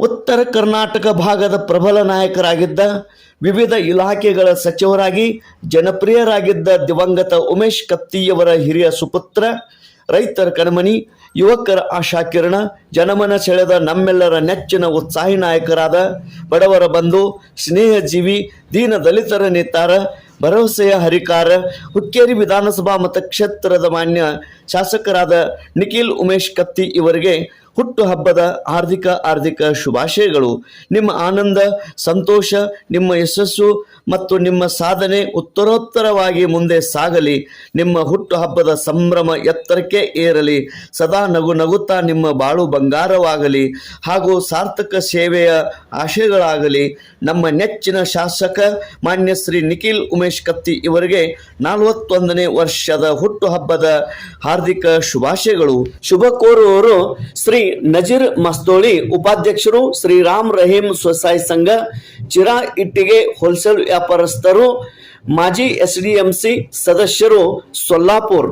ಉತ್ತರ ಕರ್ನಾಟಕ ಭಾಗದ ಪ್ರಬಲ ನಾಯಕರಾಗಿದ್ದ ವಿವಿಧ ಇಲಾಖೆಗಳ ಸಚಿವರಾಗಿ ಜನಪ್ರಿಯರಾಗಿದ್ದ ದಿವಂಗತ ಉಮೇಶ್ ಕತ್ತಿಯವರ ಹಿರಿಯ ಸುಪುತ್ರ, ರೈತರ ಕಣ್ಮಣಿ, ಯುವಕರ ಆಶಾಕಿರಣ, ಜನಮನ ಸೆಳೆದ ನಮ್ಮೆಲ್ಲರ ನೆಚ್ಚಿನ ಉತ್ಸಾಹಿ ನಾಯಕರಾದ ಬಡವರ ಬಂಧು, ಸ್ನೇಹಜೀವಿ, ದೀನ ದಲಿತರ ನೇತಾರ, ಭರವಸೆಯ ಹರಿಕಾರ, ಹುಕ್ಕೇರಿ ವಿಧಾನಸಭಾ ಮತಕ್ಷೇತ್ರದ ಮಾನ್ಯ ಶಾಸಕರಾದ ನಿಖಿಲ್ ಉಮೇಶ್ ಕತ್ತಿ ಇವರಿಗೆ ಹುಟ್ಟು ಹಬ್ಬದ ಹಾರ್ದಿಕ ಹಾರ್ದಿಕ ಶುಭಾಶಯಗಳು. ನಿಮ್ಮ ಆನಂದ, ಸಂತೋಷ, ನಿಮ್ಮ ಯಶಸ್ಸು ಮತ್ತು ನಿಮ್ಮ ಸಾಧನೆ ಉತ್ತರೋತ್ತರವಾಗಿ ಮುಂದೆ ಸಾಗಲಿ. ನಿಮ್ಮ ಹುಟ್ಟು ಹಬ್ಬದ ಸಂಭ್ರಮ ಎತ್ತರಕ್ಕೆ ಏರಲಿ. ಸದಾ ನಗು ನಗುತ್ತಾ ನಿಮ್ಮ ಬಾಳು ಬಂಗಾರವಾಗಲಿ. ಹಾಗೂ ಸಾರ್ಥಕ ಸೇವೆಯ ಆಶಯಗಳಾಗಲಿ. ನಮ್ಮ ನೆಚ್ಚಿನ ಶಾಸಕ ಮಾನ್ಯ ಶ್ರೀ ನಿಖಿಲ್ ಉಮೇಶ್ ಕತ್ತಿ ಇವರಿಗೆ ನಲವತ್ತೊಂದನೇ ವರ್ಷದ ಹುಟ್ಟು ಹಬ್ಬದ ಹಾರ್ದಿಕ ಶುಭಾಶಯಗಳು. ಶುಭ ಕೋರುವವರು ಶ್ರೀ ನಜೀರ್ ಮಸ್ತೋಳಿ ಉಪಾಧ್ಯಕ್ಷರು ಶ್ರೀ ರಾಮ್ ರಹೀಂ ಸ್ವಸಹಾಯ ಸಂಘ, ಚಿರಾ ಇಟ್ಟಿಗೆ ಹೋಲ್ಸೇಲ್ ವ್ಯಾಪಾರಸ್ಥರು, ಮಾಜಿ ಎಸ್ ಡಿ ಸದಸ್ಯರು ಸೊಲ್ಲಾಪುರ್.